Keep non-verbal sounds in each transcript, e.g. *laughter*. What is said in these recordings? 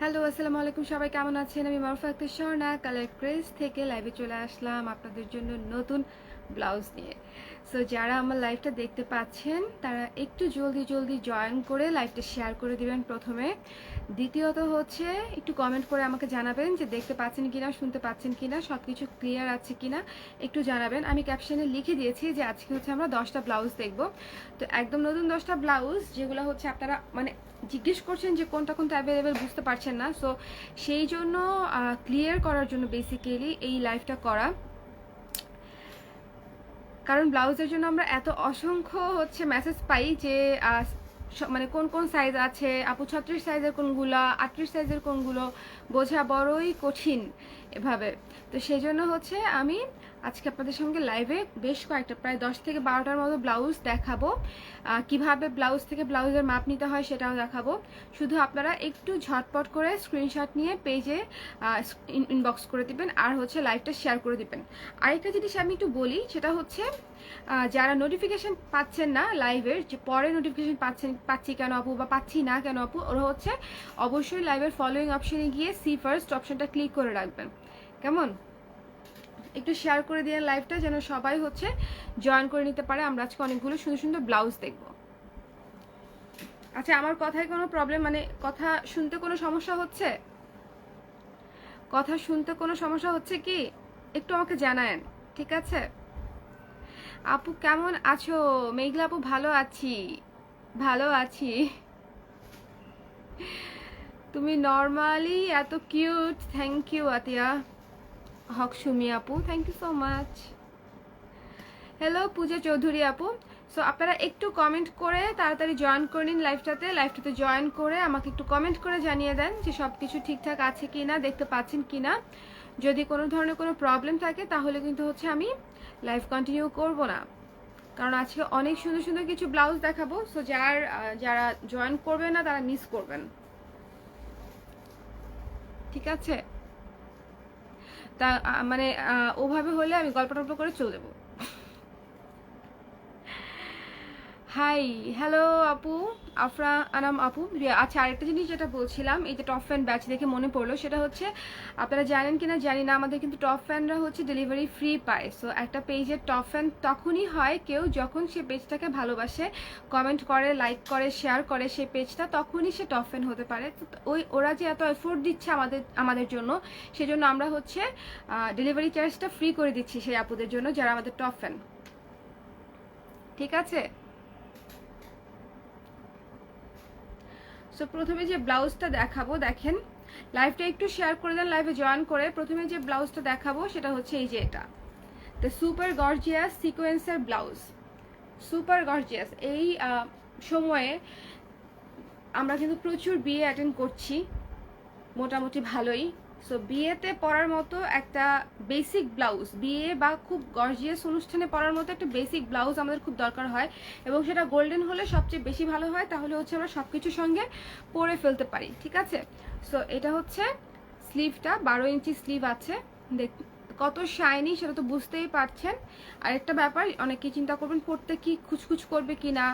Hello, আসসালামু আলাইকুম। সবাই কেমন আছেন? আমি মারুফা আক্তার স্বর্ণা কালার ক্রেজ থেকে লাইভে চলে আসলাম আপনাদের জন্য নতুন ব্লাউজ নিয়ে। সো যারা আমার লাইভটা দেখতে পাচ্ছেন, তারা একটু জলদি জলদি জয়েন করে লাইভটা শেয়ার করে দিবেন প্রথমে। দ্বিতীয়ত হচ্ছে, একটু কমেন্ট করে আমাকে জানাবেন যে দেখতে পাচ্ছেন কিনা, শুনতে পাচ্ছেন কিনা সব কিছু ক্লিয়ার আছে কিনা, একটু জানাবেন। আমি ক্যাপশনে লিখে দিয়েছি যে আজকে হচ্ছে আমরা দশটা ব্লাউজ দেখব। তো একদম নতুন দশটা ব্লাউজ, যেগুলো হচ্ছে আপনারা মানে জিজ্ঞেস করছেন যে কোনটা কোনটা অ্যাভেলেবেল বুঝতে পারছেন না। সো সেই জন্য ক্লিয়ার করার জন্য বেসিক্যালি এই লাইভটা করা। কারণ ব্লাউজের জন্য আমরা এত অসংখ্য হচ্ছে মেসেজ পাই যে মানে কোন কোন সাইজ আছে? আপু, ছত্রিশ সাইজের কোনগুলো? আটত্রিশ সাইজের কোনগুলো? বোঝা বড়ই কঠিন এভাবে। তো সেই জন্য হচ্ছে আমি আজকে আপনাদের সঙ্গে লাইভে বেশ কয়েকটা, প্রায় দশ থেকে বারোটার মতো ব্লাউজ দেখাবো। কীভাবে ব্লাউজ থেকে ব্লাউজের মাপ নিতে হয় সেটাও দেখাবো। শুধু আপনারা একটু ঝটপট করে স্ক্রিনশট নিয়ে পেজে ইনবক্স করে দিবেন আর হচ্ছে লাইভটা শেয়ার করে দিবেন। আরেকটা জিনিস আমি একটু বলি, সেটা হচ্ছে যারা নোটিফিকেশান পাচ্ছেন না লাইভের যে পরে নোটিফিকেশান পাচ্ছেন পাচ্ছি কেন আপু বা পাচ্ছি না কেন আপু? ওরা হচ্ছে অবশ্যই লাইভের ফলোয়িং অপশনে গিয়ে সি ফার্স্ট অপশনটা ক্লিক করে রাখবেন। কেমন? একটু শেয়ার করে দিয়ে লাইভটা যেন সবাই হচ্ছে জয়েন করে নিতে পারে। আমরা আজকে অনেকগুলো সুন্দর সুন্দর ব্লাউজ দেখব। আচ্ছা আমার কথায় কোনো প্রবলেম মানে কথা শুনতে কোনো সমস্যা হচ্ছে? কথা শুনতে কোনো সমস্যা হচ্ছে কি? একটু আমাকে জানায়েন, ঠিক আছে? আপু কেমন আছো? মেঘলা আপু ভালো আছি। ভালো আছি। তুমি নর্মালি এত cute thank you Atiya. Haque Sumi আপু thank you so much hello Puja Chowdhury আপু। সো আপনারা একটু কমেন্ট করে তাড়াতাড়ি জয়েন করে নিন লাইভটাতে লাইভটাতে জয়েন করে আমাকে একটু কমেন্ট করে জানিয়ে দেন যে সব কিছু ঠিকঠাক আছে কি না দেখতে পাচ্ছেন কি না যদি কোনো ধরনের কোনো প্রবলেম থাকে, তাহলে কিন্তু হচ্ছে আমি লাইভ কন্টিনিউ করব না। কারণ আজকে অনেক সুন্দর সুন্দর কিছু ব্লাউজ দেখাবো সো যার যারা জয়েন করবে না, তারা মিস করবেন। ঠিক আছে? তা মানে ওভাবে হলে আমি গল্প টল্প করে চলে যাব। হাই হ্যালো আপু আফরা আনাম আপু আচ্ছা আরেকটা জিনিস যেটা বলছিলাম, এই যে টপ ফ্যান ব্যাচ দেখে মনে পড়ল, সেটা হচ্ছে, আপনারা জানেন কিনা জানি না, আমাদের কিন্তু টপ ফ্যানরা হচ্ছে ডেলিভারি ফ্রি পায়। সো একটা পেজের টপ ফ্যান তখনই হয় কেউ যখন সে পেজটাকে ভালোবাসে কমেন্ট করে লাইক করে শেয়ার করে সেই পেজটা তখনই সে টপ ফ্যান হতে পারে। তো ওই, ওরা যে এত এফোর্ট দিচ্ছে আমাদের আমাদের জন্য, সেজন্য আমরা হচ্ছে ডেলিভারি চার্জটা ফ্রি করে দিচ্ছি সেই আপুদের জন্য যারা আমাদের টপ ফ্যান ঠিক আছে? সো প্রথমে যে ব্লাউজটা দেখাবো, দেখেন। লাইভটা একটু শেয়ার করে দেন লাইভে জয়েন করে। প্রথমে যে ব্লাউজটা দেখাবো, সেটা হচ্ছে এই যে এটা। দ্য সুপার গর্জিয়াস সিকোয়েন্সের ব্লাউজ সুপার গর্জিয়াস এই সময়ে আমরা কিন্তু প্রচুর বিয়ে অ্যাটেন্ড করছি। মোটামুটি ভালোই। সো বিয়েতে পরার মতো একটা বেসিক ব্লাউজ বিয়ে বা খুব গর্জিয়াস অনুষ্ঠানে পরার মতো একটা বেসিক ব্লাউজ আমাদের খুব দরকার হয় এবং সেটা গোল্ডেন হলে সবচেয়ে বেশি ভালো হয়, তাহলে হচ্ছে আমরা সব কিছুর সঙ্গে পরে ফেলতে পারি, ঠিক আছে? সো এটা হচ্ছে স্লিভটা বারো ইঞ্চি স্লিভ আছে, দেখ, কত শাইনি সেটা তো বুঝতেই পারছেন। আর একটা ব্যাপার অনেকে চিন্তা করবেন পড়তে কি খুচখুচ করবে কি না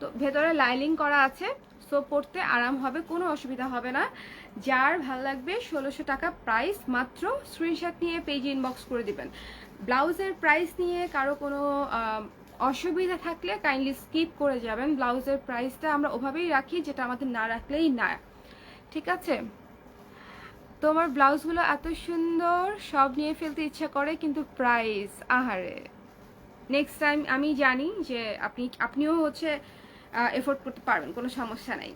তো ভেতরে লাইলিং করা আছে সো পড়তে আরাম হবে, কোনো অসুবিধা হবে না। যার ভালো লাগবে ষোলোশো টাকা প্রাইস মাত্র স্ক্রিনশট নিয়ে পেজ ইনবক্স করে দিবেন। ব্লাউজের প্রাইস নিয়ে কারও কোনো অসুবিধা থাকলে কাইন্ডলি স্কিপ করে যাবেন। ব্লাউজের প্রাইসটা আমরা ওভাবেই রাখি, যেটা আমাদের না রাখলেই না। ঠিক আছে? তোমার ব্লাউজগুলো এত সুন্দর, সব নিয়ে ফেলতে ইচ্ছা করে, কিন্তু প্রাইস আহারে। নেক্সট টাইম আমি জানি যে আপনি, আপনিও হচ্ছে এফোর্ড করতে পারবেন, কোনো সমস্যা নাই।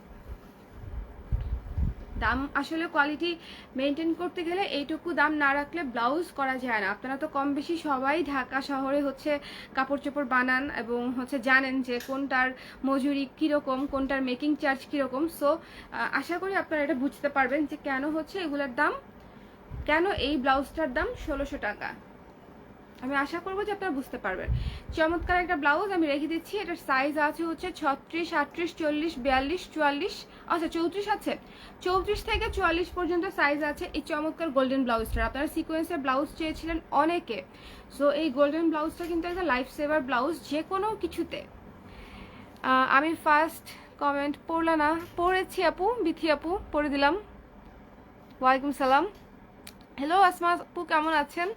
দাম আসলে কোয়ালিটি মেনটেন করতে গেলে এইটুকু দাম না রাখলে ব্লাউজ করা যায় না। আপনারা তো কম বেশি সবাই ঢাকা শহরে হচ্ছে কাপড় চোপড় বানান এবং হচ্ছে জানেন যে কোনটার মজুরি কীরকম, কোনটার মেকিং চার্জ কীরকম। সো আশা করি আপনারা এটা বুঝতে পারবেন যে কেন হচ্ছে এগুলোর দাম, কেন এই ব্লাউজটার দাম ষোলোশো টাকা। আমি আশা করব যে আপনারা বুঝতে পারবেন। চমৎকার একটা ব্লাউজ আমি রেখে দিচ্ছি। এটার সাইজ আছে হচ্ছে ছত্রিশ, আটত্রিশ, চল্লিশ, বিয়াল্লিশ, চুয়াল্লিশ। আচ্ছা চৌত্রিশ আছে। চৌত্রিশ থেকে চুয়াল্লিশ পর্যন্ত সাইজ আছে এই চমৎকার গোল্ডেন ব্লাউজটার আপনারা সিকোয়েন্সের ব্লাউজ চেয়েছিলেন অনেকে। সো এই গোল্ডেন ব্লাউজটা কিন্তু একটা লাইফ সেভার ব্লাউজ যে কোনো কিছুতে আমি ফার্স্ট কমেন্ট পড়লা না। পড়েছি আপু, বিথি আপু, পড়ে দিলাম। ওয়ালাইকুম সালাম। হ্যালো আসমা আপু, কেমন আছেন?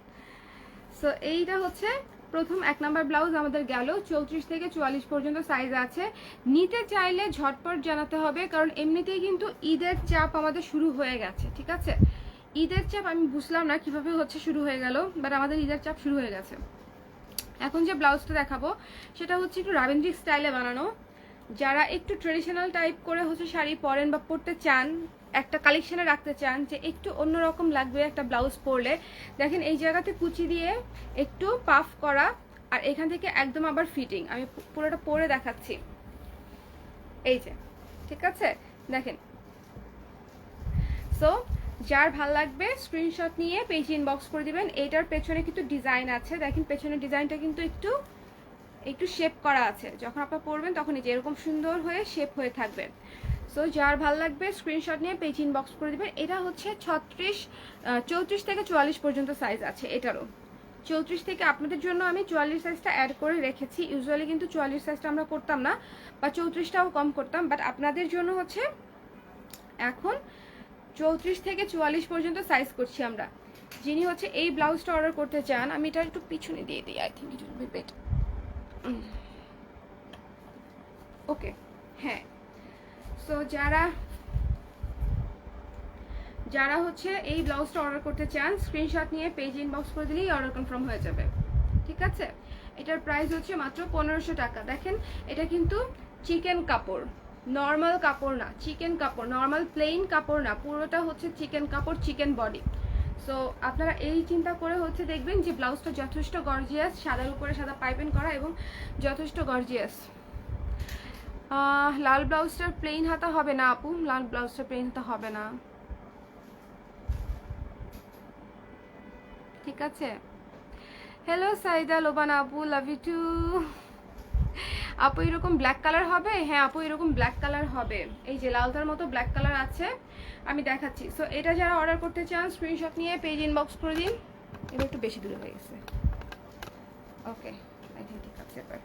সো এইটা হচ্ছে প্রথম এক নাম্বার ব্লাউজ আমাদের গেল। চৌত্রিশ থেকে চুয়াল্লিশ পর্যন্ত সাইজ আছে। নিতে চাইলে ঝটপট জানাতে হবে, কারণ এমনিতেই কিন্তু ঈদের চাপ আমাদের শুরু হয়ে গেছে, ঠিক আছে? ঈদের চাপ আমি বুঝলাম না কীভাবে হচ্ছে শুরু হয়ে গেল বাট আমাদের ঈদের চাপ শুরু হয়ে গেছে। এখন যে ব্লাউজটা দেখাবো, সেটা হচ্ছে একটু রাবেন্দ্রিক স্টাইলে বানানো। যারা একটু ট্রেডিশনাল টাইপ করে হচ্ছে শাড়ি পরেন বা পরতে চান একটা কালেকশনে রাখতে চান যে একটু অন্যরকম লাগবে একটা ব্লাউজ পরলে। দেখেন এই জায়গাতে কুচি দিয়ে একটু পাফ করা আর এখান থেকে একদম আবার ফিটিং আমি পুরোটা পরে দেখাচ্ছি। এই যে, ঠিক আছে? দেখেন। সো যার ভালো লাগবে স্ক্রিনশট নিয়ে পেজ ইনবক্স করে দিবেন। এইটার পেছনে কিন্তু ডিজাইন আছে। দেখেন পেছনের ডিজাইনটা কিন্তু একটু একটু শেপ করা আছে। যখন আপনারা পরবেন তখন এই যে এরকম সুন্দর হয়ে শেপ হয়ে থাকবে। সো যার ভালো লাগবে স্ক্রিনশট নিয়ে পেজ ইনবক্স করে দিবেন। এটা হচ্ছে ছত্রিশ চৌত্রিশ থেকে চুয়াল্লিশ পর্যন্ত সাইজ আছে এটারও। চৌত্রিশ থেকে আপনাদের জন্য আমি চুয়াল্লিশ সাইজটা অ্যাড করে রেখেছি। ইউজুয়ালি কিন্তু চুয়াল্লিশ সাইজটা আমরা করতাম না, বা চৌত্রিশটাও কম করতাম বাট আপনাদের জন্য হচ্ছে এখন চৌত্রিশ থেকে চুয়াল্লিশ পর্যন্ত সাইজ করছি আমরা। যিনি হচ্ছে এই ব্লাউজটা অর্ডার করতে চান, আমি এটা একটু পিছনে দিয়ে দিই I think it will be better okay হ্যাঁ। সো যারা যারা হচ্ছে এই ব্লাউজটা অর্ডার করতে চান স্ক্রিনশট নিয়ে পেজ ইনবক্স করে দিলেই অর্ডার কনফার্ম হয়ে যাবে। ঠিক আছে? এটার প্রাইস হচ্ছে মাত্র পনেরোশো টাকা। দেখেন, এটা কিন্তু চিকেন কাপড়। নর্মাল কাপড় না চিকেন কাপড় নর্মাল প্লেন কাপড় না, পুরোটা হচ্ছে চিকেন কাপড় চিকেন বডি সো আপনারা এই চিন্তা করে হচ্ছে দেখবেন যে ব্লাউজটা যথেষ্ট গর্জিয়াস সাদার উপরে সাদা পাইপেন করা এবং যথেষ্ট গর্জিয়াস লাল ব্লাউজটার প্লেন হাতা হবে না আপু? লাল ব্লাউজটা প্লেন হাতা হবে না। ঠিক আছে? হ্যালো সাইদা, লোবান আপু লাভ ইউ টু আপু, এরকম ব্ল্যাক কালার হবে? হ্যাঁ আপু, এরকম ব্ল্যাক কালার হবে। এই যে লালতার মতো ব্ল্যাক কালার আছে, আমি দেখাচ্ছি। সো এটা যারা অর্ডার করতে চান স্ক্রিনশট নিয়ে পেজ ইনবক্স করে দিন। এটা একটু বেশি দূরে হয়ে গেছে। ওকে আই থিঙ্ক ঠিক আছে, এবার।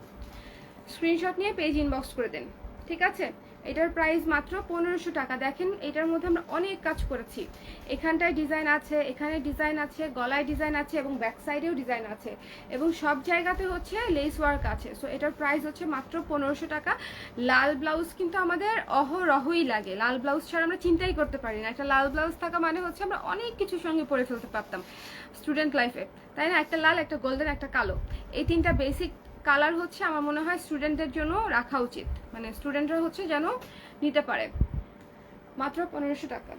স্ক্রিনশট নিয়ে পেজ ইনবক্স করে দেন, ঠিক আছে? এটার প্রাইস মাত্র পনেরোশো টাকা। দেখেন, এটার মধ্যে আমরা অনেক কাজ করেছি। এখানটায় ডিজাইন আছে, এখানে ডিজাইন আছে, গলায় ডিজাইন আছে এবং ব্যাক সাইডেও ডিজাইন আছে। এবং সব জায়গাতে হচ্ছে লেস ওয়ার্ক আছে। সো এটার প্রাইস হচ্ছে মাত্র পনেরোশো টাকা। লাল ব্লাউজ কিন্তু আমাদের অহরহই লাগে। লাল ব্লাউজ ছাড়া আমরা চিন্তাই করতে পারি না। একটা লাল ব্লাউজ থাকা মানে হচ্ছে আমরা অনেক কিছুর সঙ্গে পরে ফেলতে পারতাম স্টুডেন্ট লাইফে তাই না? একটা লাল, একটা গোল্ডেন একটা কালো। এই তিনটা বেসিক কালার হচ্ছে আমার মনে হয় স্টুডেন্টদের জন্য রাখা উচিত। মানে স্টুডেন্টরা হচ্ছে যেন নিতে পারে। মাত্র পনেরোশো টাকা।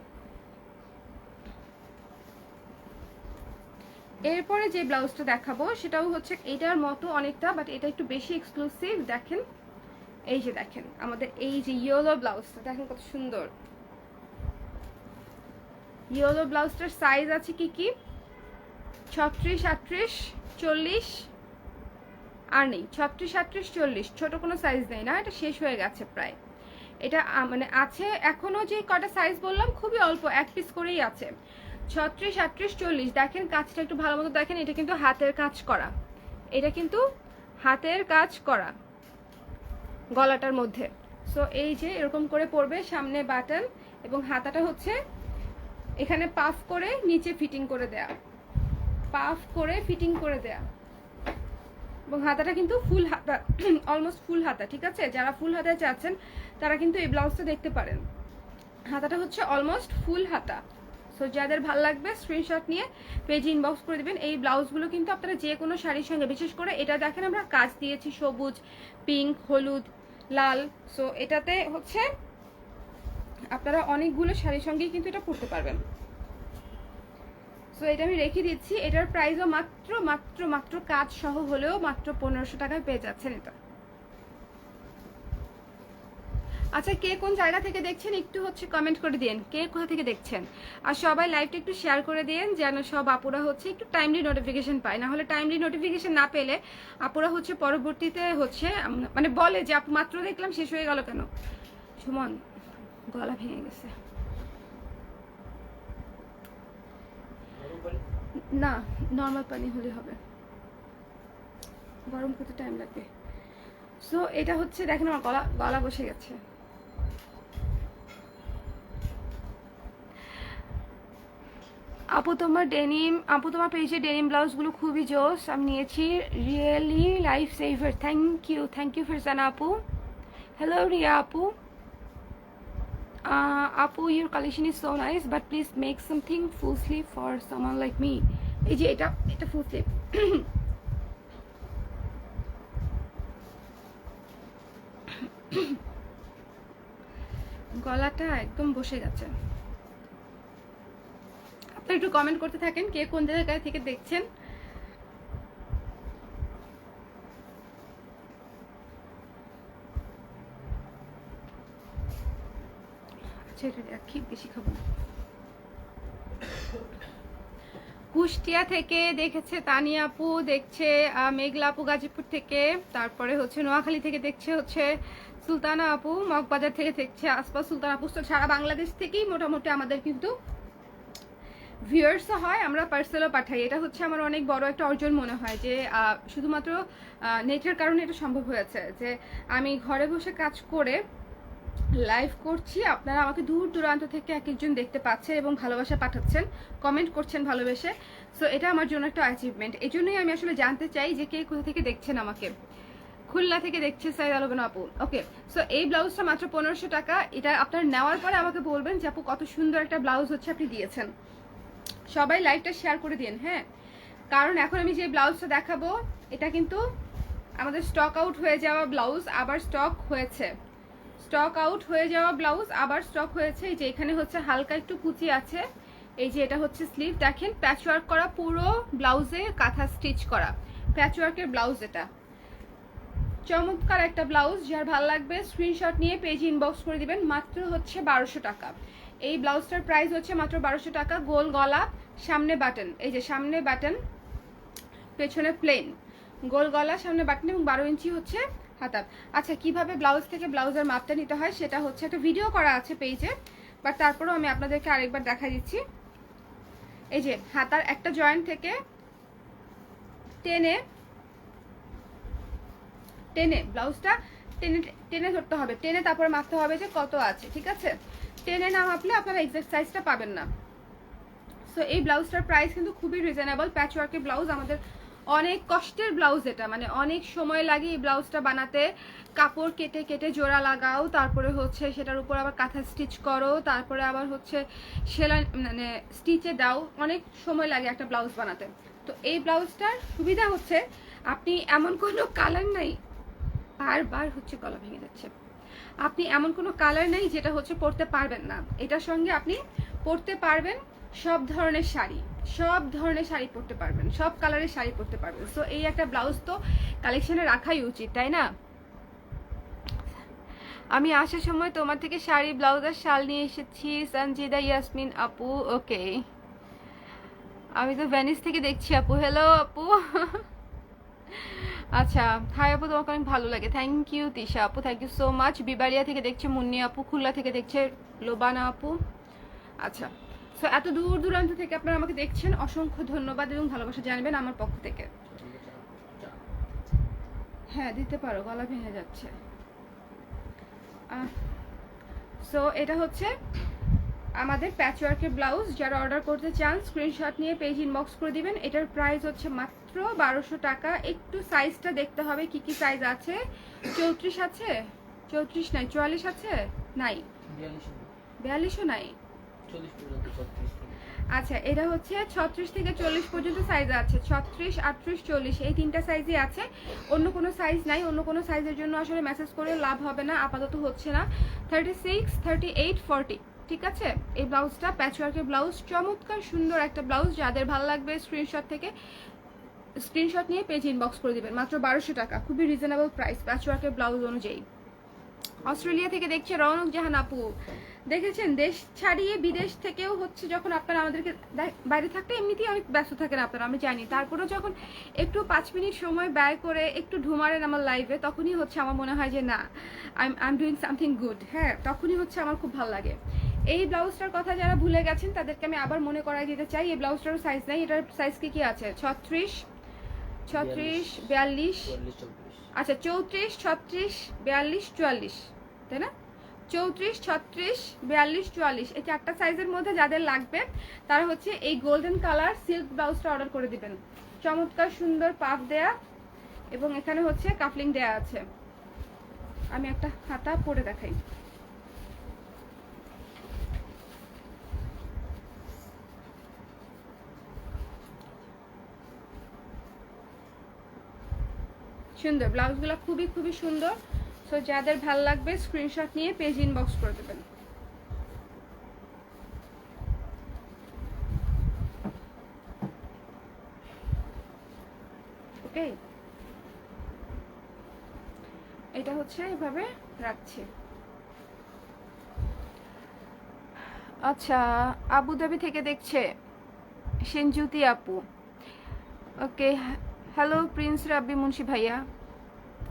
এরপরে যে ব্লাউজটা দেখাবো, সেটাও হচ্ছে এটার মতো অনেকটা বাট এটা একটু বেশি এক্সক্লুসিভ দেখেন, এই যে দেখেন, আমাদের এই যে ইয়েলো ব্লাউজটা দেখেন কত সুন্দর। ইয়েলো ব্লাউজটার সাইজ আছে কি কি? ছত্রিশ, আটত্রিশ, চল্লিশ আর নেই। ছত্রিশ আটত্রিশ চল্লিশ। ছোটো কোনো সাইজ নেই না, এটা শেষ হয়ে গেছে প্রায়। এটা মানে আছে এখনও যে কটা সাইজ বললাম, খুবই অল্প, এক পিস করেই আছে। ছত্রিশ আটত্রিশ চল্লিশ, দেখেন কাজটা একটু ভালো মতো দেখেন, এটা কিন্তু হাতের কাজ করা। এটা কিন্তু হাতের কাজ করা গলাটার মধ্যে। সো এই যে এরকম করে পড়বে সামনে বাটন এবং হাতাটা হচ্ছে এখানে পাফ করে নিচে ফিটিং করে দেয়া। পাফ করে ফিটিং করে দেয়া। এবং হাতাটা কিন্তু ফুল হাতা *clears throat* অলমোস্ট ফুল হাতা, ঠিক আছে? যারা ফুল হাতায় চাচ্ছেন, তারা কিন্তু এই ব্লাউজটা দেখতে পারেন। হাতাটা হচ্ছে অলমোস্ট ফুল হাতা। সো যাদের ভালো লাগবে স্ক্রিনশট নিয়ে পেজ ইনবক্স করে দেবেন। এই ব্লাউজগুলো কিন্তু আপনারা যে কোনো শাড়ির সঙ্গে, বিশেষ করে এটা দেখেন আমরা কাজ দিয়েছি, সবুজ পিঙ্ক হলুদ, লাল। সো এটাতে হচ্ছে আপনারা অনেকগুলো শাড়ির সঙ্গেই কিন্তু এটা পরতে পারবেন। সো এটা আমি রেখে দিচ্ছি। এটার প্রাইসও মাত্র মাত্র মাত্র কাজ সহ হলেও মাত্র পনেরোশো টাকায় পেয়ে যাচ্ছেন এটা। আচ্ছা কে কোন জায়গা থেকে দেখছেন একটু হচ্ছে কমেন্ট করে দিন কে কোথা থেকে দেখছেন? আর সবাই লাইভটা একটু শেয়ার করে দিন যেন সব আপুরা হচ্ছে একটু টাইমলি নোটিফিকেশন পায়। না হলে টাইমলি নোটিফিকেশন না পেলে আপুরা হচ্ছে পরবর্তীতে হচ্ছে মানে বলে যে, আপু, মাত্র দেখলাম, শেষ হয়ে গেল কেন? সুমন, গলা ভেঙে গেছে। না নর্মাল পানি হলে হবে। গরম করতে টাইম লাগবে। সো এটা হচ্ছে, দেখেন আমার গলা গলা বসে গেছে। আপু, তোমার ডেনিম আপু, তোমার পেজে ডেনিম ব্লাউজগুলো খুবই জোস। আমি নিয়েছি really life saver thank you thank you Firzana আপু। হ্যালো রিয়া আপু। আপু your collection is so nice, but please make something full sleeve for someone like me এই যে এটা এটা ফুল স্লিভ গলাটা একদম বসে গেছে আপনারা একটু কমেন্ট করতে থাকেন কে কোন জায়গায় থেকে দেখছেন। আচ্ছা এটা রাখি বেশি খাব। না কুষ্টিয়া থেকে দেখেছে তানিয়া আপু, দেখছে মেঘলা আপু গাজীপুর থেকে, তারপরে হচ্ছে নোয়াখালী থেকে দেখছে হচ্ছে সুলতানা আপু, মগবাজার থেকে দেখছে আশপাশ সুলতানা আপু। তো সারা বাংলাদেশ থেকেই মোটামুটি আমাদের কিন্তু ভিউয়ার্সও হয়, আমরা পার্সেলও পাঠাই। এটা হচ্ছে আমার অনেক বড় একটা অর্জন মনে হয় যে শুধুমাত্র নেটের কারণে এটা সম্ভব হয়েছে যে, আমি ঘরে বসে কাজ করে লাইভ করছি। আপনারা আমাকে দূর দূরান্ত থেকে এক একজন দেখতে পাচ্ছেন এবং ভালোবাসা পাঠাচ্ছেন কমেন্ট করছেন ভালোবেসে। সো এটা আমার জন্য একটা অ্যাচিভমেন্ট এই জন্যই আমি আসলে জানতে চাই যে কে কোথা থেকে দেখছেন আমাকে। খুলনা থেকে দেখছে সাইদ আলবেন আপু। ওকে সো এই ব্লাউজটা মাত্র পনেরোশো টাকা। এটা আপনার নেওয়ার পরে আমাকে বলবেন যে আপু, কত সুন্দর একটা ব্লাউজ হচ্ছে আপনি দিয়েছেন। সবাই লাইভটা শেয়ার করে দিন হ্যাঁ? কারণ এখন আমি যে ব্লাউজটা দেখাবো, এটা কিন্তু আমাদের স্টক আউট হয়ে যাওয়া ব্লাউজ আবার স্টক হয়েছে। স্টক আউট হয়ে যাওয়া ব্লাউজ আবার স্টক হয়েছে। এই যে এখানে হচ্ছে হালকা একটু কুচি আছে। এই যে এটা হচ্ছে স্লিভ। দেখেন প্যাচওয়ার্ক করা পুরো ব্লাউজে কাঁথা স্টিচ করা। প্যাচওয়ার্কের ব্লাউজ এটা। চমৎকার একটা ব্লাউজ। যার ভালো লাগবে স্ক্রিনশট নিয়ে পেজ ইনবক্স করে দিবেন। মাত্র হচ্ছে বারোশো টাকা। এই ব্লাউজটার প্রাইস হচ্ছে মাত্র বারোশো টাকা। গোল গলা, সামনে বাটন এই যে সামনে বাটন পেছনে প্লেন গোল গলা, সামনে বাটন এবং বারো ইঞ্চি হচ্ছে হাতার আচ্ছা কীভাবে ব্লাউজ থেকে ব্লাউজের মাপটা নিতে হয় সেটা হচ্ছে একটা ভিডিও করা আছে পেজে বাট তারপরেও আমি আপনাদেরকে আরেকবার দেখা দিচ্ছি। এই যে, হাতার একটা জয়েন্ট থেকে টেনে টেনে ব্লাউজটা টেনে টেনে ধরতে হবে। টেনে তারপর মাপতে হবে যে কত আছে, ঠিক আছে? টেনে না মাপলে আপনারা এক্সাক্ট সাইজটা পাবেন না। সো এই ব্লাউজটার প্রাইস কিন্তু খুবই রিজনেবল প্যাচওয়ার্কের ব্লাউজ আমাদের অনেক কষ্টের ব্লাউজ এটা মানে অনেক সময় লাগে এই ব্লাউজটা বানাতে। কাপড় কেটে কেটে জোড়া লাগাও, তারপরে হচ্ছে সেটার উপর আবার কাঁথা স্টিচ করো, তারপরে আবার হচ্ছে সেলাই মানে স্টিচে দাও, অনেক সময় লাগে একটা ব্লাউজ বানাতে। তো এই ব্লাউজটার সুবিধা হচ্ছে, আপনি এমন কোনো কালার নাই, বারবার হচ্ছে গলা ভেঙে যাচ্ছে। আপনি এমন কোনো কালার নেই যেটা হচ্ছে পরতে পারবেন না। এটার সঙ্গে আপনি পরতে পারবেন সব ধরনের শাড়ি, সব ধরনের শাড়ি পরতে পারবেন, সব কালারের শাড়ি পরতে পারবেন। সো এই একটা ব্লাউজ তো কালেকশনে রাখাই উচিত, তাই না? আমি আসার সময় তোমার থেকে শাড়ি ব্লাউজ আর শাল নিয়ে এসেছি, সঞ্জিদা, ইয়াসমিন, আপু ওকে আমি তো ভ্যানিস থেকে দেখছি, আপু। হ্যালো আপু। আচ্ছা হাই আপু, তোমাকে অনেক ভালো লাগে। থ্যাংক ইউ তিশা আপু থ্যাংক ইউ সো মাচ বিবারিয়া থেকে দেখছে, মুন্নি আপু, খুলনা থেকে দেখছে, লোবানা আপু। আচ্ছা। সো এত দূর দূরান্ত থেকে আপনারা আমাকে দেখছেন অসংখ্য ধন্যবাদ এবং ভালোবাসা জানবেন আমার পক্ষ থেকে। হ্যাঁ দিতে পারো গলা ভেঙে যাচ্ছে। সো এটা হচ্ছে আমাদের প্যাচওয়ার্কের ব্লাউজ যারা অর্ডার করতে চান স্ক্রিনশট নিয়ে পেজ ইনবক্স করে দিবেন। এটার প্রাইস হচ্ছে মাত্র বারোশো টাকা। একটু সাইজটা দেখতে হবে কি কি সাইজ আছে। চৌত্রিশ আছে? চৌত্রিশ নাই চুয়াল্লিশ আছে? নাই। বিয়াল্লিশও নাই? আচ্ছা এটা হচ্ছে ছত্রিশ থেকে চল্লিশ পর্যন্ত সাইজ আছে। ছত্রিশ, আটত্রিশ, চল্লিশ, এই তিনটা সাইজই আছে। অন্য কোনো সাইজ নাই, অন্য কোনো সাইজের জন্য আসলে মেসেজ করে লাভ হবে না, আপাতত হচ্ছে না। Thirty six thirty eight forty ঠিক আছে? এই ব্লাউজটা প্যাচওয়ার্কের ব্লাউজ চমৎকার, সুন্দর একটা ব্লাউজ যাদের ভালো লাগবে স্ক্রিনশট থেকে স্ক্রিনশট নিয়ে পেজ ইনবক্স করে দিবেন। মাত্র বারোশো টাকা, খুবই রিজনেবল প্রাইস প্যাচওয়ার্কের ব্লাউজ অনুযায়ী। অস্ট্রেলিয়া থেকে দেখছে রৌনক জাহান আপু। দেখেছেন দেশ ছাড়িয়ে বিদেশ থেকেও হচ্ছে যখন আপনারা আমাদেরকে বাইরে থাকতে এমনিতেই অনেক ব্যস্ত থাকেন আপনারা আমি জানি। তারপরেও যখন একটু পাঁচ মিনিট সময় ব্যয় করে একটু ঢুমারেন আমার লাইভে তখনই হচ্ছে আমার মনে হয় যে না I I am doing something good হ্যাঁ তখনই হচ্ছে আমার খুব ভালো লাগে। এই ব্লাউজটার কথা যারা ভুলে গেছেন তাদেরকে আমি আবার মনে করাই দিতে চাই এই ব্লাউজটারও সাইজ নাই এটার সাইজ কি কি আছে? ছত্রিশ ছত্রিশ বিয়াল্লিশ আচ্ছা চৌত্রিশ ছত্রিশ বিয়াল্লিশ চুয়াল্লিশ তাই না? চৌত্রিশ, ছত্রিশ, বিয়াল্লিশ, চুয়াল্লিশ। এই চারটা সাইজের মধ্যে যাদের লাগবে, তারা হচ্ছে এই গোল্ডেন কালার সিল্ক ব্লাউজটা অর্ডার করে দিবেন। চমৎকার, সুন্দর পাফ দেয়া এবং এখানে হচ্ছে কাফলিং দেয়া আছে। আমি একটা হাতা পরে দেখাই। সুন্দর ব্লাউজগুলো খুবই খুবই সুন্দর। সো যাদের ভালো লাগবে স্ক্রিনশট নিয়ে পেজ ইনবক্স করে দেবেন। ওকে এটা হচ্ছে এভাবে রাখছি। আচ্ছা আবুধাবি থেকে দেখছে। সেনজুতি আপু। Okay hello Prince Rabbi Munshi ভাইয়া।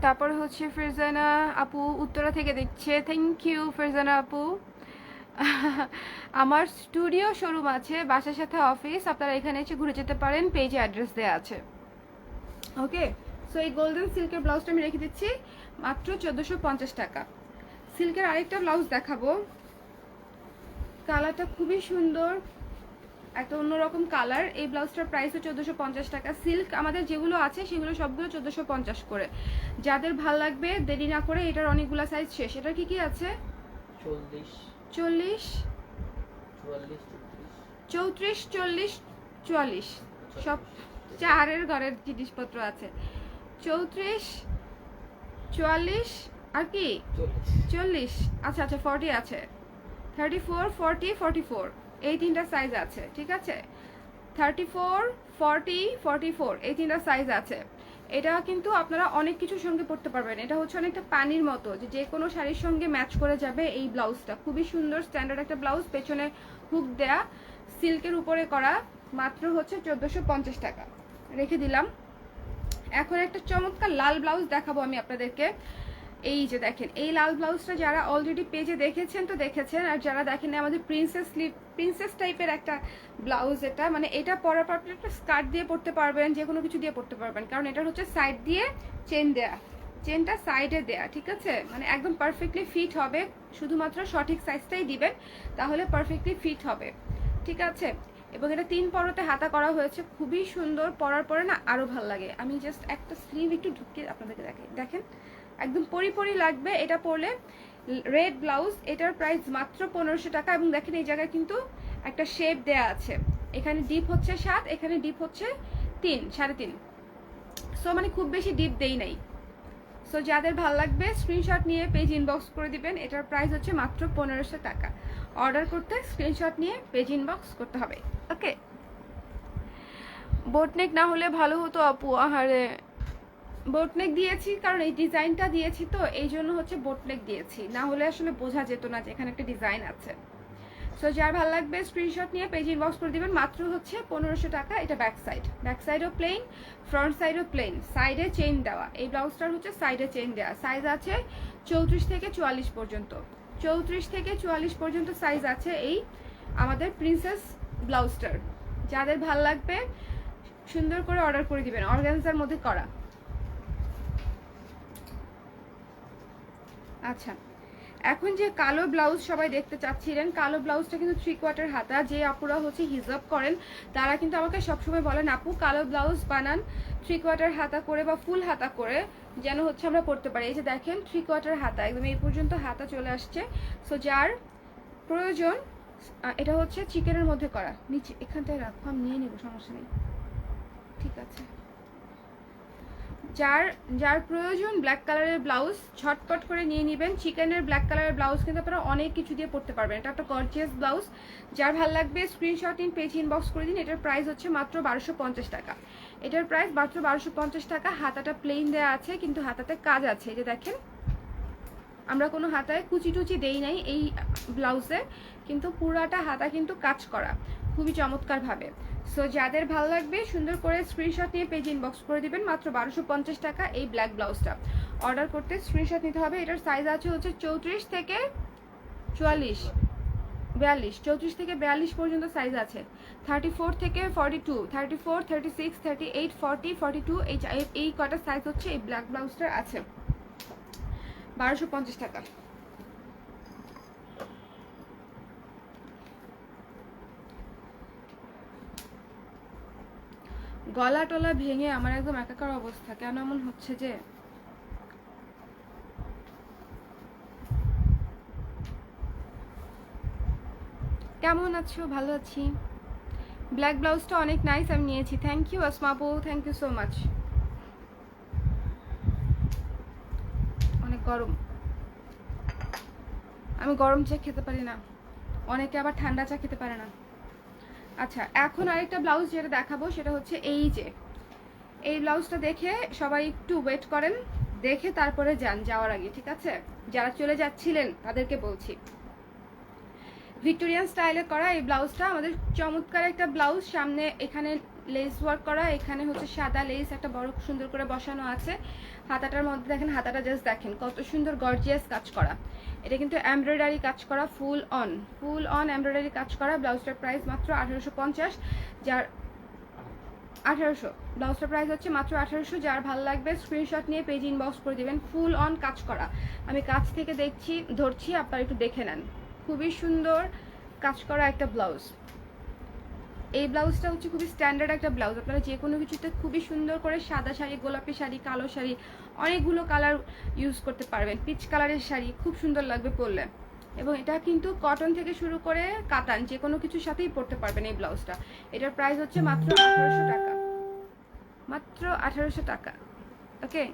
তারপর হচ্ছে ফেরজানা আপু উত্তরা থেকে দেখছে। থ্যাংক ইউ ফেরজানা আপু। আমার স্টুডিও শোরুম আছে, বাসার সাথে অফিস আপনারা এখানে এসে ঘুরে যেতে পারেন পেজে অ্যাড্রেস দেওয়া আছে। ওকে সো এই গোল্ডেন সিল্কের ব্লাউজটা আমি রেখে দিচ্ছি, মাত্র চোদ্দোশো পঞ্চাশ টাকা। সিল্কের আরেকটা ব্লাউজ দেখাবো। কালারটা খুবই সুন্দর একটা অন্যরকম কালার। এই ব্লাউজটার প্রাইসও চোদ্দোশো পঞ্চাশ টাকা। সিল্ক আমাদের যেগুলো আছে সেগুলো সবগুলো চোদ্দোশো পঞ্চাশ করে। যাদের ভালো লাগবে দেরি না করে এটার অনেকগুলো সাইজ শেষ। এটা কি কি আছে? চল্লিশ। চল্লিশ? চৌত্রিশ। চল্লিশ চুয়াল্লিশ। সব চারের ঘরের জিনিসপত্র আছে। চৌত্রিশ চুয়াল্লিশ আর কি? চল্লিশ। আচ্ছা আচ্ছা ফর্টি আছে। Thirty four forty forty four এই তিনটা সাইজ আছে, ঠিক আছে? Thirty four forty forty four এই তিনটা সাইজ আছে। এটা কিন্তু আপনারা অনেক কিছুর সঙ্গে পড়তে পারবেন। এটা হচ্ছে অনেকটা পানির মতো, যে যে কোনো শাড়ির সঙ্গে ম্যাচ করে যাবে এই ব্লাউজটা খুবই সুন্দর স্ট্যান্ডার্ড একটা ব্লাউজ পেছনে হুক দেয়া সিল্কের উপরে করা, মাত্র হচ্ছে চোদ্দোশো পঞ্চাশ টাকা। রেখে দিলাম। এখন একটা চমৎকার লাল ব্লাউজ দেখাবো আমি আপনাদেরকে। এই যে দেখেন, এই লাল ব্লাউজটা যারা অলরেডি পেজে দেখেছেন তো দেখেছেন, আর যারা দেখেন আমাদের প্রিন্সেস স্লিপ প্রিন্সেস টাইপের একটা ব্লাউজ এটা মানে এটা পরার পর একটা স্কার্ট দিয়ে পরতে পারবেন যে কোনো কিছু দিয়ে পরতে পারবেন, কারণ এটা হচ্ছে সাইড দিয়ে চেন দেয়া চেনটা সাইডে দেয়া, ঠিক আছে? মানে একদম পারফেক্টলি ফিট হবে, শুধুমাত্র সঠিক সাইজটাই দিবেন, তাহলে পারফেক্টলি ফিট হবে, ঠিক আছে? এবং এটা তিন পরতে হাতা করা হয়েছে, খুবই সুন্দর, পরার পরে না আরও ভালো লাগে। আমি জাস্ট একটা স্লিভ একটু ঢুকিয়ে আপনাদেরকে দেখাই, দেখেন? একদম পরিপরি লাগবে, এটা পরলে রেড ব্লাউজ এটার প্রাইস মাত্র পনেরোশো টাকা এবং দেখেন এই জায়গায় কিন্তু একটা শেপ দেয়া আছে। এখানে ডিপ হচ্ছে সাত, এখানে ডিপ হচ্ছে তিন, সাড়ে তিন। সো মানে খুব বেশি ডিপ দেই নাই। সো যাদের ভালো লাগবে স্ক্রিনশট নিয়ে পেজ ইনবক্স করে দিবেন, এটার প্রাইস হচ্ছে মাত্র পনেরোশো টাকা। অর্ডার করতে স্ক্রিনশট নিয়ে পেজ ইনবক্স করতে হবে। ওকে বোটনেক না হলে ভালো হতো আপু, আহারে। বোটনেক দিয়েছি, কারণ এই ডিজাইনটা দিয়েছি তো, এই জন্য হচ্ছে বোটনেক দিয়েছি। না হলে আসলে বোঝা যেত না যে এখানে একটা ডিজাইন আছে। সো যার ভালো লাগবে স্ক্রিনশট নিয়ে পেজ ইনবক্স করে দিবেন। মাত্র হচ্ছে পনেরোশো টাকা, এটা ব্যাক সাইড ব্যাক সাইডও প্লেন ফ্রন্ট সাইডও প্লেন সাইডে চেইন দেওয়া। এই ব্লাউজটার হচ্ছে সাইডে চেইন দেওয়া। সাইজ আছে চৌত্রিশ থেকে চুয়াল্লিশ পর্যন্ত। চৌত্রিশ থেকে চুয়াল্লিশ পর্যন্ত সাইজ আছে এই আমাদের প্রিন্সেস ব্লাউজটার যাদের ভালো লাগবে, সুন্দর করে অর্ডার করে দিবেন। অর্গানজার মধ্যে করা। আচ্ছা। এখন যে কালো ব্লাউজ সবাই দেখতে চাচ্ছিলেন, কালো ব্লাউজটা কিন্তু থ্রি কোয়ার্টার হাতা, যে আপুরা হচ্ছে হিজাব করেন, তারা কিন্তু আমাকে সবসময় বলেন, আপু, কালো ব্লাউজ বানান থ্রি কোয়ার্টার হাতা করে বা ফুল হাতা করে, যেন হচ্ছে আমরা পড়তে পারি। এই যে দেখেন থ্রি কোয়ার্টার হাতা, একদম এই পর্যন্ত হাতা চলে আসছে। সো যার প্রয়োজন এটা হচ্ছে চিকেনের মধ্যে করা। নিচে এখান থেকে রাখো, আমি নিয়ে নেব, সমস্যা নেই। ঠিক আছে। যার যার প্রয়োজন ব্ল্যাক কালারের ব্লাউজ ছটপট করে নিয়ে নেবেন। চিকেনের ব্ল্যাক কালারের ব্লাউজ কিন্তু আপনারা অনেক কিছু দিয়ে পড়তে পারবেন। এটা একটা গর্জিয়াস ব্লাউজ যার ভালো লাগবে স্ক্রিনশট ইন পেজ ইনবক্স করে দিন। এটার প্রাইস হচ্ছে মাত্র বারোশো পঞ্চাশ টাকা। এটার প্রাইস মাত্র বারোশো পঞ্চাশ টাকা। হাতাটা প্লেন দেওয়া আছে, কিন্তু হাতাতে কাজ আছে। এই যে দেখেন, আমরা কোনো হাতায় কুচি টুচি দেই নাই এই ব্লাউজে কিন্তু পুরাটা হাতা কিন্তু কাজ করা, খুবই চমৎকার ভাবে সো যাদের ভালো লাগবে, সুন্দর করে স্ক্রিনশট নিয়ে পেজ ইনবক্স করে দিবেন, মাত্র বারোশো পঞ্চাশ টাকা এই ব্ল্যাক ব্লাউজটা অর্ডার করতে স্ক্রিনশট নিতে হবে, এটার সাইজ আছে হচ্ছে চৌত্রিশ থেকে চুয়াল্লিশ, বিয়াল্লিশ, চৌত্রিশ থেকে বিয়াল্লিশ পর্যন্ত সাইজ আছে। থার্টি ফোর থেকে forty two thirty four thirty six thirty eight forty forty two এই এই কটা সাইজ হচ্ছে এই ব্ল্যাক ব্লাউজটার আছে। বারোশো পঞ্চাশ টাকা। গলা টলা ভেঙে আমার একদম একাকার অবস্থা। কেন এমন হচ্ছে যে? কেমন আছো? ভালো আছি। ব্ল্যাক ব্লাউজটা অনেক নাইস আমি নিয়েছি। থ্যাংক ইউ আসমাপু থ্যাংক ইউ সো মাচ অনেক গরম। আমি গরম চা খেতে পারি না। অনেকে আবার ঠান্ডা চা খেতে পারে না। আচ্ছা এখন আরেকটা ব্লাউজ যেটা দেখাবো সেটা হচ্ছে এই যে। এই ব্লাউজটা দেখে সবাই একটু ওয়েট করেন, দেখে তারপরে যান যাওয়ার আগে, ঠিক আছে? যারা চলে যাচ্ছিলেন, তাদেরকে বলছি। ভিক্টোরিয়ান স্টাইলে করা এই ব্লাউজটা আমাদের চমৎকার একটা ব্লাউজ, সামনে এখানে লেস ওয়ার্ক করা। এখানে হচ্ছে সাদা লেস একটা বড় সুন্দর করে বসানো আছে। হাতাটার মধ্যে দেখেন, হাতাটা জাস্ট দেখেন, কত সুন্দর গর্জিয়াস কাজ করা। এটা কিন্তু এমব্রয়ডারি কাজ করা full on full on embroidery কাজ করা। ব্লাউজটার প্রাইস মাত্র আঠারোশো পঞ্চাশ, যার আঠারোশো ব্লাউজটার প্রাইস হচ্ছে মাত্র আঠারোশো। যার ভালো লাগবে স্ক্রিনশট নিয়ে পেজ ইনবক্স করে দেবেন ফুল অন কাজ করা। আমি কাছ থেকে দেখছি, ধরছি, আপনারা একটু দেখে নেন। খুবই সুন্দর কাজ করা একটা ব্লাউজ এই ব্লাউজটা হচ্ছে খুবই স্ট্যান্ডার্ড একটা ব্লাউজ। আপনারা যে কোনো কিছুতে খুবই সুন্দর করে সাদা শাড়ি, গোলাপি শাড়ি, কালো শাড়ি, অনেকগুলো কালার ইউজ করতে পারবেন। পিচ কালারের শাড়ি খুব সুন্দর লাগবে পরলে। এবং এটা কিন্তু কটন থেকে শুরু করে কাতান যে কোনো কিছুর সাথেই পরতে পারবেন এই ব্লাউজটা। এটার প্রাইস হচ্ছে মাত্র আঠারোশো টাকা। মাত্র আঠারোশো টাকা। ওকে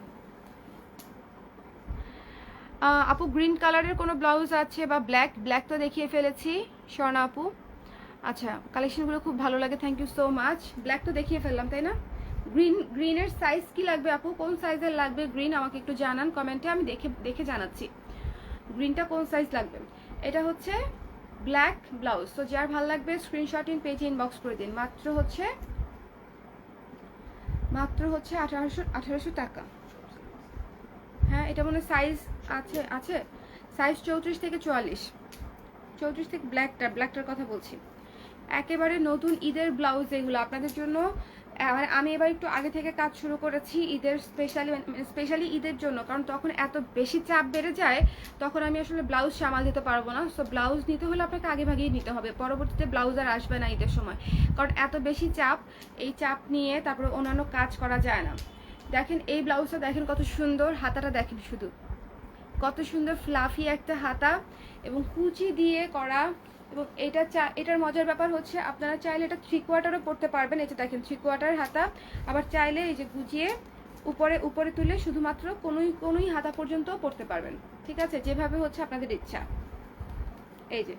আপু গ্রিন কালারের কোনো ব্লাউজ আছে বা ব্ল্যাক ব্ল্যাক তো দেখিয়ে ফেলেছি। স্বর্ণা আপু? আচ্ছা কালেকশনগুলো খুব ভালো লাগে thank you so much black তো দেখিয়ে ফেললাম, তাই না? গ্রিন গ্রিনের সাইজ কি লাগবে আপু? কোন সাইজের লাগবে গ্রিন আমাকে একটু জানান কমেন্টে আমি দেখে দেখে জানাচ্ছি। গ্রিনটা কোন সাইজ লাগবে? এটা হচ্ছে ব্ল্যাক ব্লাউজ তো যার ভালো লাগবে স্ক্রিনশট ইন পেজে ইনবক্স করে দিন। মাত্র হচ্ছে মাত্র হচ্ছে আঠারোশো আঠারোশো টাকা। হ্যাঁ এটা মনে সাইজ আছে আছে? সাইজ চৌত্রিশ থেকে চুয়াল্লিশ। চৌত্রিশ থেকে ব্ল্যাকটা ব্ল্যাকটার কথা বলছি। একেবারে নতুন ঈদের ব্লাউজ এগুলো। আপনাদের জন্য আহ, আমি এবার একটু আগে থেকে কাজ শুরু করেছি ঈদের স্পেশালি স্পেশালি ঈদের জন্য কারণ তখন এত বেশি চাপ বেড়ে যায় তখন আমি আসলে ব্লাউজ সামাল দিতে পারব না। সো ব্লাউজ নিতে হলে আপনাকে আগে ভাগেই নিতে হবে। পরবর্তীতে ব্লাউজ আর আসবে না ঈদের সময়। কারণ এত বেশি চাপ এই চাপ নিয়ে তারপরে অন্যান্য কাজ করা যায় না। দেখেন এই ব্লাউজটা দেখেন কত সুন্দর হাতাটা দেখেন শুধু। কত সুন্দর ফ্লাফি একটা হাতা এবং কুচি দিয়ে করা এবং এটা চা, এটার মজার ব্যাপার হচ্ছে আপনারা চাইলে এটা থ্রি কোয়ার্টারও পড়তে পারবেন। যে দেখেন থ্রি কোয়ার্টার হাতা। আবার চাইলে এই যে গুজিয়ে উপরে উপরে তুলে শুধুমাত্র কোনোই কোনোই হাতা পর্যন্ত পড়তে পারবেন। ঠিক আছে? যেভাবে হচ্ছে আপনাদের ইচ্ছা। এই যে,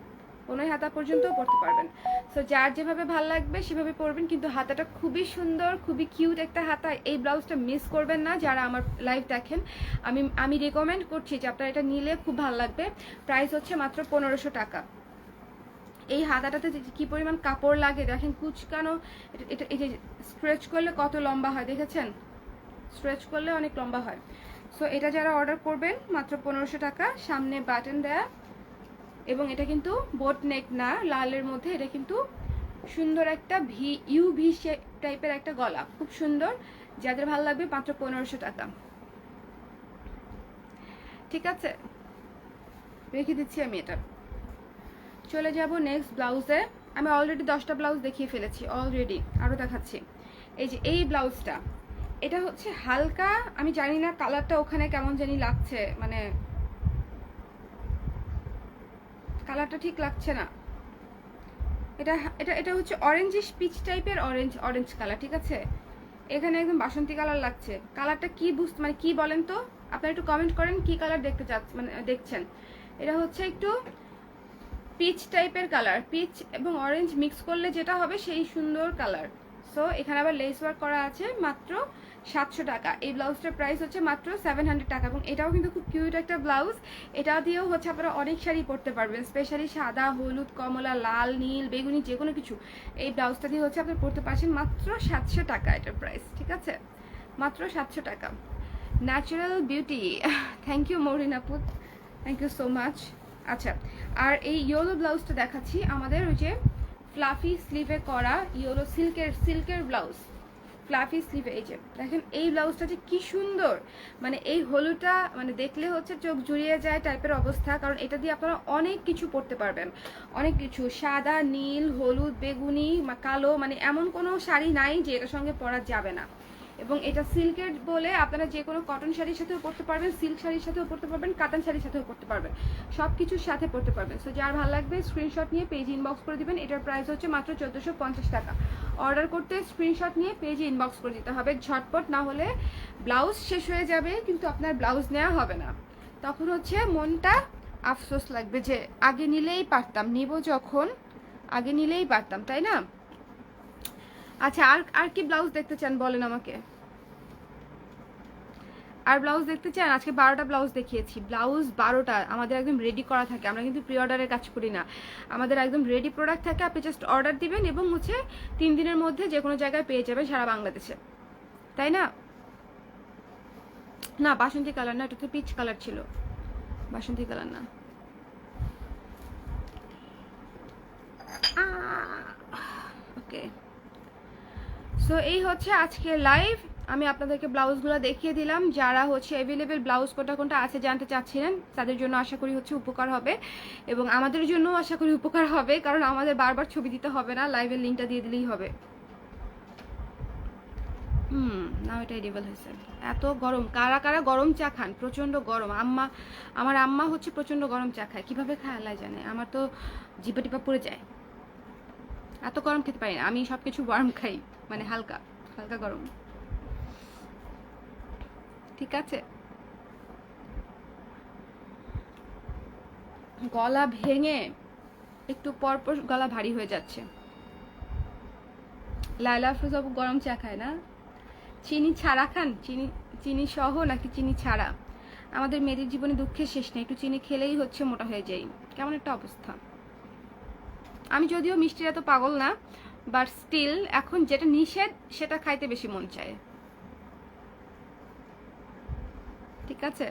কোনোই হাতা পর্যন্ত পড়তে পারবেন। সো যার যেভাবে ভালো লাগবে সেভাবে পরবেন। কিন্তু হাতাটা খুবই সুন্দর, খুবই কিউট একটা হাতা। এই ব্লাউজটা মিস করবেন না যারা আমার লাইভ দেখেন। আমি আমি রেকমেন্ড করছি যে আপনারা এটা নিলে খুব ভালো লাগবে। প্রাইস হচ্ছে মাত্র পনেরোশো টাকা। এই হাতাটাতে কি পরিমাণ কাপড় লাগে, দেখেন কুচকানো, এটা এই যে স্ট্রেচ করলে কত লম্বা হয়, দেখেছেন? স্ট্রেচ করলে অনেক লম্বা হয়। সো এটা যারা অর্ডার করবেন, মাত্র পনেরোশো টাকা, সামনে বাটন দেয়া। এবং এটা কিন্তু বোট নেক না, লালের মধ্যে, এটা কিন্তু সুন্দর একটা ভি ইউ ভি টাইপের একটা গলা। খুব সুন্দর। যাদের ভালো লাগবে, মাত্র পনেরোশো টাকা। ঠিক আছে? রেখে দিচ্ছি আমি এটা। চলে যাব নেক্সট ব্লাউজে আমি অলরেডি দশটা ব্লাউজ দেখিয়ে ফেলেছি অলরেডি আরও দেখাচ্ছি। এই যে, এই ব্লাউজটা এটা হচ্ছে হালকা, আমি জানি না কালারটা ওখানে কেমন জানি লাগছে মানে কালারটা ঠিক লাগছে না। এটা এটা এটা হচ্ছে অরেঞ্জিশ পিচ টাইপের অরেঞ্জ অরেঞ্জ কালার ঠিক আছে? এখানে একদম বাসন্তী কালার লাগছে। কালারটা কি বুঝতে মানে কি বলেন তো? আপনারা একটু কমেন্ট করেন কি কালার দেখতে চাচ্ছেন মানে দেখছেন। এটা হচ্ছে একটু পিচ টাইপের কালার পিচ এবং অরেঞ্জ মিক্স করলে যেটা হবে সেই সুন্দর কালার সো এখানে আবার লেস ওয়ার্ক করা আছে মাত্র সাতশো টাকা। এই ব্লাউজটার প্রাইস হচ্ছে মাত্র সেভেন হান্ড্রেড টাকা এবং এটাও কিন্তু খুব কিউট একটা ব্লাউজ এটা দিয়েও হচ্ছে আপনারা অনেক শাড়ি পরতে পারবেন স্পেশালি সাদা, হলুদ, কমলা, লাল, নীল, বেগুনি, যে কোনো কিছু। এই ব্লাউজটা দিয়ে হচ্ছে আপনারা পরতে পারছেন মাত্র সাতশো টাকা এটার প্রাইস ঠিক আছে? মাত্র সাতশো টাকা। Natural beauty thank you Mourin thank you so much আচ্ছা আর এই ইয়েলো ব্লাউজটা দেখাচ্ছি, আমাদের ওই যে ফ্লাফি স্লিভে করা ইয়েলো সিল্কের সিল্কের ব্লাউজ ফ্লাফি স্লিভে এই যে, দেখেন এই ব্লাউজটা যে কি সুন্দর মানে এই হলুটা মানে দেখলে হচ্ছে চোখ জুড়িয়ে যায় টাইপের অবস্থা, কারণ এটা দিয়ে আপনারা অনেক কিছু পরতে পারবেন, অনেক কিছু, সাদা, নীল, হলুদ, বেগুনি কালো মানে এমন কোনো শাড়ি নাই যে এটার সঙ্গে পরা যাবে না। এবং এটা সিল্কের বলে আপনারা যে কোনো কটন শাড়ির সাথেও পরতে পারবেন সিল্ক শাড়ির সাথেও পরতে পারবেন কাতান শাড়ির সাথেও পরতে পারবেন। সব কিছুর সাথে পরতে পারবেন। সো যার ভালো লাগবে স্ক্রিনশট নিয়ে পেজ ইনবক্স করে দিবেন। এটার প্রাইস হচ্ছে মাত্র চোদ্দোশো পঞ্চাশ টাকা। অর্ডার করতে স্ক্রিনশট নিয়ে পেজে ইনবক্স করে দিতে হবে। ঝটপট না হলে ব্লাউজ শেষ হয়ে যাবে, কিন্তু আপনার ব্লাউজ নেওয়া হবে না। তখন হচ্ছে মনটা আফসোস লাগবে যে, আগে নিলেই পারতাম, নিব যখন, আগে নিলেই পারতাম, তাই না? আচ্ছা আর আর কি ব্লাউজ দেখতে চান বলেন আমাকে? আর ব্লাউজ দেখতে চান? আজকে বারোটা ব্লাউজ দেখিয়েছি। ব্লাউজ বারোটা, আমাদের একদম রেডি করা থাকে। আমরা কিন্তু প্রি অর্ডারের কাজ করি না। আমাদের একদম রেডি প্রোডাক্ট থাকে, আপনি জাস্ট অর্ডার দিবেন এবং হচ্ছে তিন দিনের মধ্যে যে কোনো জায়গায় পেয়ে যাবেন সারা বাংলাদেশে। তাই না? না, বাসন্তী কালার না, এটা তো পিচ কালার ছিল। বাসন্তী কালার না। ওকে সো এই হচ্ছে আজকে লাইভ আমি আপনাদেরকে ব্লাউজগুলো দেখিয়ে দিলাম। যারা হচ্ছে অ্যাভেলেবেল ব্লাউজ কোনটা কোনটা আছে জানতে চাচ্ছিলেন, তাদের জন্য আশা করি হচ্ছে উপকার হবে। এবং আমাদের জন্য আশা করি উপকার হবে, কারণ আমাদের বারবার ছবি দিতে হবে না লাইভের লিঙ্কটা দিয়ে দিলেই হবে। হুম না এটা এডিবল হয়েছে। এত গরম, কারা কারা গরম চা খান? প্রচণ্ড গরম। আম্মা, আমার আম্মা হচ্ছে প্রচণ্ড গরম চা খায়। কীভাবে খায় আল্লাহ জানে। আমার তো জিপা টিপা পড়ে যায়। এত গরম খেতে পারি না। আমি সব কিছু গরম খাই মানে হালকা হালকা গরম। ঠিক আছে? গলা ভেঙে একটু পর পর গলা ভারী হয়ে যাচ্ছে। লাইলা বাবু গরম চা খায় না? চিনি ছাড়া খান? চিনি চিনি সহ নাকি চিনি ছাড়া? আমাদের মেয়েদের জীবনে দুঃখের শেষ নেই, একটু চিনি খেলেই হচ্ছে মোটা হয়ে যাই কেমন একটা অবস্থা। আমি যদিও মিষ্টির এত পাগল না বাট স্টিল এখন যেটা নিষেধ, সেটা খাইতে বেশি মন চায়। ঠিক আছে?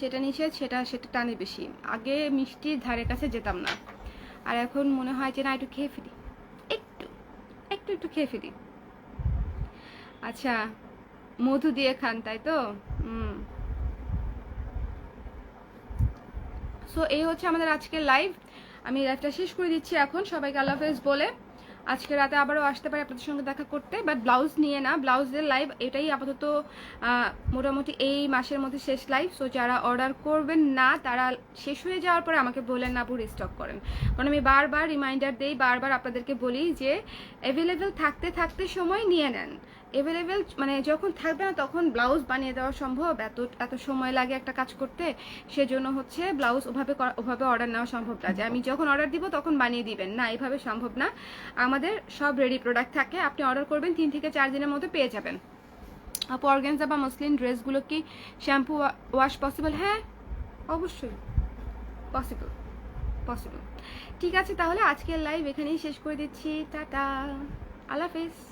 যেটা নিষেধ, সেটা সেটা টানে বেশি। আগে মিষ্টির ধারে কাছে যেতাম না। আর এখন মনে হয় যে, না, একটু খেয়ে ফেলি। একটু একটু একটু খেয়ে ফেলি। আচ্ছা মধু দিয়ে খান, তাই তো? সো এই হচ্ছে আমাদের আজকের লাইভ আমি লাইভটা শেষ করে দিচ্ছি এখন। সবাইকে আল্লাহ হাফেজ বলে। আজকে রাতে আবারও আসতে পারি আপনাদের সঙ্গে দেখা করতে বাট ব্লাউজ নিয়ে না ব্লাউজের লাইভ এটাই আপাতত মোটামুটি এই মাসের মধ্যে শেষ লাইভ সো যারা অর্ডার করবেন না, তারা শেষ হয়ে যাওয়ার পরে আমাকে বলেন না পুরো স্টক করেন। কারণ আমি বারবার রিমাইন্ডার দেই, বারবার আপনাদেরকে বলি যে অ্যাভেলেবেল থাকতে থাকতে সময় নিয়ে নেন। অ্যাভেলেবেল মানে যখন থাকবে না তখন ব্লাউজ বানিয়ে দেওয়া সম্ভব। এত এত সময় লাগে একটা কাজ করতে। সেজন্য হচ্ছে ব্লাউজ ওভাবে ওভাবে অর্ডার নেওয়া সম্ভব না। যে আমি যখন অর্ডার দিব তখন বানিয়ে দিবেন। না এইভাবে সম্ভব না। আমাদের সব রেডি প্রোডাক্ট থাকে। আপনি অর্ডার করবেন, তিন থেকে চার দিনের মধ্যে পেয়ে যাবেন। আপু অর্গেনজা বা মসলিন ড্রেসগুলো কি শ্যাম্পু ওয়াশ পসিবল হ্যাঁ অবশ্যই। পসিবল পসিবল ঠিক আছে, তাহলে আজকের লাইভ এখানেই শেষ করে দিচ্ছি। টাটা। আল্লাহ হাফিজ।